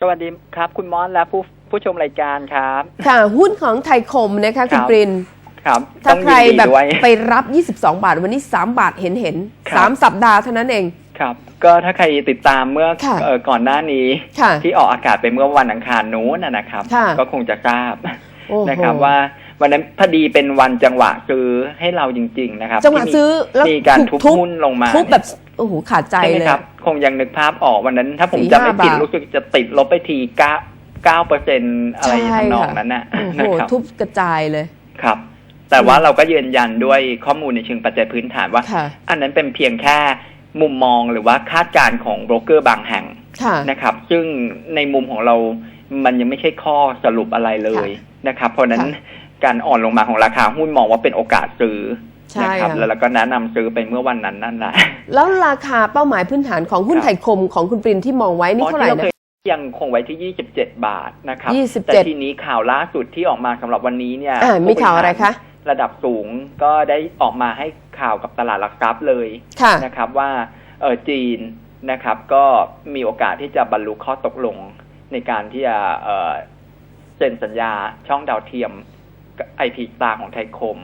สวัสดีครับ คุณมอนและผู้ผู้ชมรายการครับ ค่ะ หุ้นของไทยคมนะคะคุณครับปรินครับถ้าต้องใครยินดีแบบด้วยไปรับ 22 บาท วันนี้ 3 บาทเห็นเห็นๆครับสามสัปดาห์เท่านั้นเองครับ ก็ถ้าใครติดตามเมื่อค่ะเอ่อก่อนหน้านี้ค่ะที่ออกอากาศไปเมื่อวันอังคารนู้นนะนะครับค่ะก็คงจะทราบโอ้โหนะครับว่าวันนั้นพอดีเป็นวันจังหวะซื้อให้เราจริง ๆ นะครับ จังหวะที่มีซื้อแล้วมีการทุทุบบหุ้นลงมาทุบแบบ โอ้โหขาดใจใช่ไหมเลยครับ คงยังนึกภาพออกวันนั้น ถ้าผมสี่จำไม่ห้าผิดบาทรู้สึกจะติดลบไปทีเก้าเก้าเปอร์เซ็นอะไรใช่ทำนองค่ะนั้นน่ะโอ้โหนะครับทุบกระจายเลย ครับ แต่ว่าเราก็ยืนยันด้วยข้อมูลในเชิงปัจจัยพื้นฐานว่า ค่ะ อันนั้นเป็นเพียงแค่มุมมองหรือว่าคาดการณ์ของโบรกเกอร์บางแห่ง ค่ะ นะครับซึ่งในมุมของเรา มันยังไม่ใช่ข้อสรุปอะไรเลยนะครับ เพราะฉะนั้นค่ะการอ่อนลงมาของราคาหุ้นมองว่าเป็นโอกาสซื้อใช่ นะครับค่ะแล้วเราก็แนะนำซื้อไปเมื่อวันนั้นนั่นแหละแล้วราคาเป้าหมายพื้นฐานของหุ้นครับไทยคมของคุณปรินที่มองไว้นี่เท่าไหร่อ๋อที่นะเคยยังคงไว้ที่ 27 บาทนะครับ27แต่ทีนี้ข่าวล่าสุดที่ออกมาสำหรับวันนี้เนี่ยอ่ามีข่าวอะไรคะ ระดับสูงก็ได้ออกมาให้ข่าวกับตลาดหลักทรัพย์เลยค่ะนะครับว่าเออจีนนะครับ ก็มีโอกาสที่จะบรรลุข้อตกลงในการที่จะเอ่อเซ็นสัญญาช่องดาวเทียมไอพีตาของไทยคม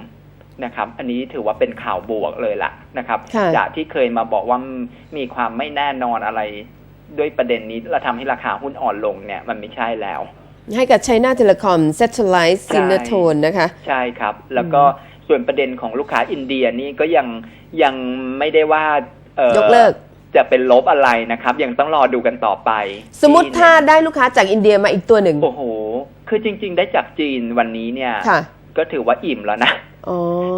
นะครับ อันนี้ถือว่าเป็นข่าวบวกเลยล่ะนะครับค่ะจากที่เคยมาบอกว่ามีความไม่แน่นอนอะไร ด้วยประเด็นนี้แล้วทำให้ราคาหุ้นอ่อนลงเนี่ยมันไม่ใช่แล้ว ให้กับ China Telecom Satellite ใช่ Synchrotron นะคะ ใช่ครับ แล้วก็ส่วนประเด็นของลูกค้าอินเดียนี่ก็ยังยังไม่ได้ว่าเอ่อยกเลิกจะเป็นลบอะไรนะครับ ยังต้องรอดูกันต่อไป สมมติถ้าได้ลูกค้าจากอินเดียมาอีกตัวหนึ่งโอ้โห คือจริง ๆ ได้จากจีนวันนี้เนี่ยค่ะก็ถือว่าอิ่มแล้วนะอ๋อ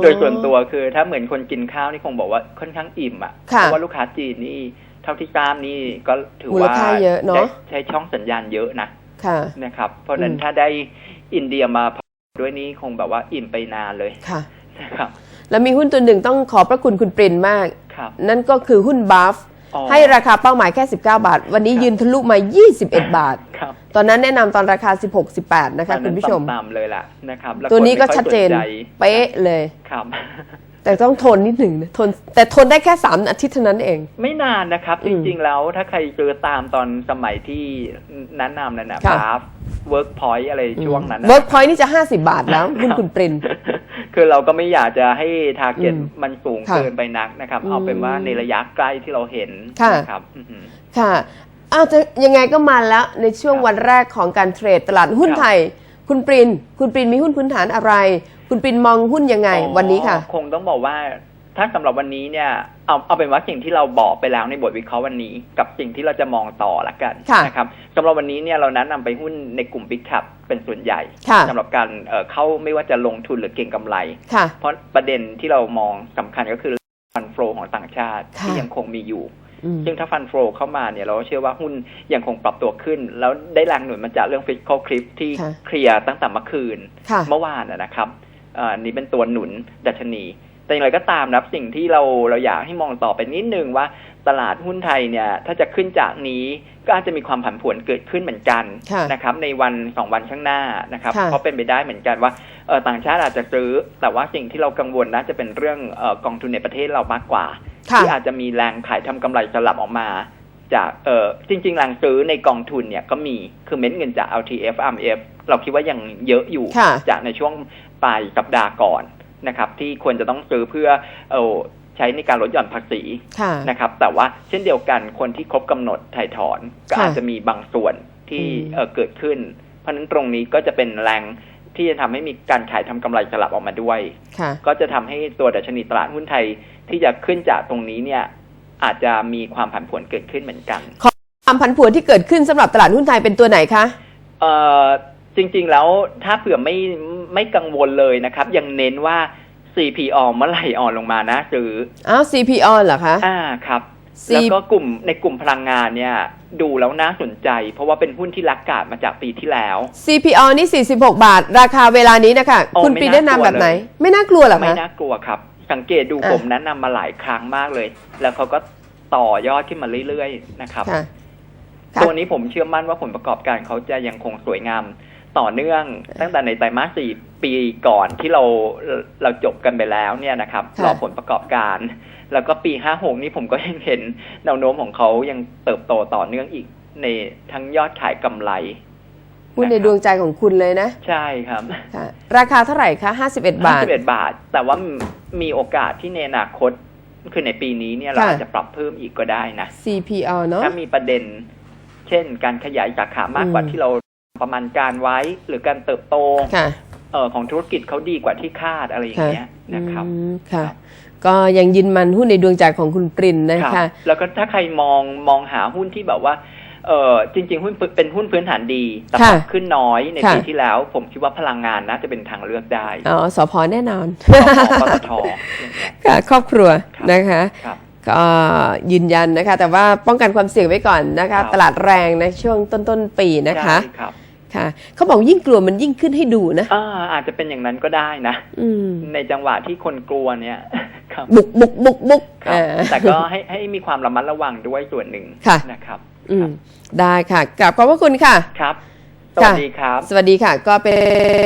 โดยส่วนตัวคือ ถ้าเหมือนคนกินข้าวนี่คงบอกว่าค่อนข้างอิ่มอะค่ะเพราะว่าลูกค้าจีนนี่เท่าที่ตามนี่ก็ถือมูลว่าค่าเยอะเนอะได้ใช้ช่องสัญญาณเยอะนะค่ะนะครับ เพราะฉะนั้นอืมถ้าได้อินเดียมาด้วยนี้คงแบบว่าอิ่มไปนานเลยค่ะนะครับแล้วมีหุ้นตัวหนึ่งต้องขอบพระคุณคุณปรินมากครับนั่นก็คือหุ้นบัฟอ๋อ ให้ราคาเป้าหมายแค่ 19 บาท วันนี้ครับยืนทะลุมา 21 บาท ครับตอนนั้นแนะนำตอนราคา 16 18 นะคะอันคุนั้ณนผู้ชมต่ำๆเลยล่ะนะครับแล้ตัวนี้ก็คไม่ค่อยชัดเจนสใจเป๊ะเลย ครับ แต่ต้องทนนิดหนึ่งนะทนแต่ทนได้แค่ 3 อาทิตย์เท่านั้นเอง ไม่นานนะครับ อืจมริง ๆ แล้วถ้าใครเจอตามตอนสมัยที่แนะนำนั่นนะค่ะบาฟเวิร์กพอยต์อะไรช่วงนั้นนะเวิร์กพอยต์นี่จะ 50 บาทแล้วหุ้นคุณปริน คือเราก็ไม่อยากจะให้ทาร์เก็ตอืมมันสูงค่ะเกินไปนักนะครับอืมเอาเป็นว่าในระยะใกล้ที่เราเห็นค่ะนะครับอือหือค่ะอ้าวจะยังไงก็มาแล้วในช่วงครับวันแรกของการเทรดตลาดหุ้นครับไทย คุณปริน คุณปรินมีหุ้นพื้นฐานอะไร คุณปรินมองหุ้นยังไงอ๋อวันนี้ค่ะ คงต้องบอกว่าถ้าสำหรับวันนี้เนี่ยเอาเอาเป็นว่าสิ่งที่เราบอกไปแล้วในบทวิเคราะห์วันนี้ กับสิ่งที่เราจะมองต่อละกันค่ะนะครับสำหรับวันนี้เนี่ยเราแนะนำไปหุ้นในกลุ่ม Big Cap เป็นส่วนใหญ่ค่ะสำหรับการเอ่อเข้าไม่ว่าจะลงทุนหรือเก็งกำไรค่ะเพราะประเด็นที่เรามองสำคัญก็คือฟันโฟของต่างชาติค่ะที่ยังคงมีอยู่อืมซึ่งถ้าฟันโฟเข้ามาเนี่ยเราก็เชื่อว่าหุ้นยังคงปรับตัวขึ้น แล้วได้แรงหนุนมาจากเรื่องฟิสคอลคลิปที่ค่ะเคลียร์ตั้งแต่เมื่อคืนค่ะเมื่อวานนะนะครับเอ่ออันนี้เป็นตัวหนุนดัชนี แต่อย่างไรก็ตามนะครับสิ่งที่เราเราอยากให้มองต่อไปนิดนึงว่าตลาดหุ้นไทยเนี่ย ถ้าจะขึ้นจากนี้ก็อาจจะมีความผันผวนเกิดขึ้นเหมือนกันค่ะนะครับ ในวันสองวันข้างหน้านะครับค่ะเพราะเป็นไปได้เหมือนกันว่าเออต่างชาติอาจจะซื้อ แต่ว่าสิ่งที่เรากังวลน่าจะเป็นเรื่องเออกองทุนในประเทศเรามากกว่าค่ะที่อาจจะมีแรงขายทำกำไรสลับออกมา จากเออจริงๆแรงซื้อในกองทุนเนี่ยก็มีคือเม็ดเงินจาก LTF RMF เราคิดว่ายังเยอะอยู่ค่ะจากในช่วงปลายสัปดาห์ก่อน นะครับ ที่ควรจะต้องซื้อเพื่อเออใช้ในการลดหย่อนภาษีค่ะนะครับ แต่ว่าเช่นเดียวกันคนที่ครบกำหนดถ่ายถอนก็ค่ะอาจจะมีบางส่วนที่อืมเออเกิดขึ้น เพราะฉะนั้นตรงนี้ก็จะเป็นแรงที่จะทำให้มีการขายทำกำไรสลับออกมาด้วยค่ะก็จะทำให้ตัวดัชนีตลาดหุ้นไทยที่จะขึ้นจากตรงนี้เนี่ยอาจจะมีความผันผวนเกิดขึ้นเหมือนกัน ความผันผวนที่เกิดขึ้นสำหรับตลาดหุ้นไทยเป็นตัวไหนคะเอ่อ จริง ๆ แล้วถ้าเผื่อไม่ไม่กังวลเลยนะครับ ยังเน้นว่า CPO เมื่อไหร่อ่อนลงมานะซื้ออ้าว CPO เหรอคะ อ่าครับ C แล้วก็กลุ่มในกลุ่มพลังงานเนี่ย ดูแล้วน่าสนใจ เพราะว่าเป็นหุ้นที่รักกาดมาจากปีที่แล้ว CPO นี่ 46 บาท ราคาเวลานี้นะคะโอ้คุณไม่ปรินน่าแนะนำแบบไหนกลัวเลยไม่น่ากลัวเหรอไม่คะน่ากลัวครับ สังเกตดูอะผมแนะนำมาหลายครั้งมากเลย แล้วเขาก็ต่อยอดขึ้นมาเรื่อยๆ นะครับค่ะค่ะตัวนี้ผมเชื่อมั่นว่าผลประกอบการเขาจะยังคงสวยงาม ต่อเนื่อง ตั้งแต่ในไตรมาสสี่ปีก่อนที่เราเราจบกันไปแล้วเนี่ยนะครับค่ะรอผลประกอบการ แล้วก็ปีห้าหกนี้ผมก็ยังเห็นแนวโน้มของเขายังเติบโตต่อเนื่องอีกในทั้งยอดขายกำไรหุ้นในดวงใจของคุณเลยนะ ใช่ครับค่ะราคาเท่าไหร่คะ51บาท51บาท แต่ว่ามีโอกาสที่ในอนาคตคือในปีนี้เนี่ยเราค่ะอาจจะปรับเพิ่มอีกก็ได้นะ CPO เนาะถ้ามีประเด็น เช่นการขยายสาขามากกว่าอืมที่เรา ประมาณการไว้หรือการเติบโตค่ะเออของธุรกิจเขาดีกว่าที่คาดอะไรอย่างเงี้ยนะครับอืมค่ะ ก็ยังยืนมันหุ้นในดวงใจของคุณปรินนะครัคะบแล้วก็ถ้าใครมองมองหาหุ้นที่แบบว่าเออจริง ๆ หุ้นพื้นเป็นหุ้นพื้นฐานดีแต่ปค่ะรับขึ้นน้อยในค่ะปีที่แล้ว ผมคิดว่าพลังงานน่าจะเป็นทางเลือกได้อ๋อสพแน่นอนของปตทอย่างเงี้ยค่ะครอบครัวครับนะคะครับก็ยืนยันนะคะ แต่ว่าป้องกันความเสี่ยงไว้ก่อนนะครัคะบตลาดแรงในช่วงต้นต้นๆปีนะคะใช่ ครับค่ะเขาบอกยิ่งกลัวมันยิ่งขึ้นให้ดูนะอ่าอาจจะเป็นอย่างนั้นก็ได้นะอืมในจังหวะที่คนกลัวเนี่ยครับบุกบุกบุกบุกครับอ่าแต่ก็ให้ให้มีความระมัดระวังด้วยส่วนหนึ่งค่ะนะครับ อืมได้ค่ะกลับขอบพระคุณค่ะครับ สวัสดีครับ สวัสดีค่ะ ก็เป็น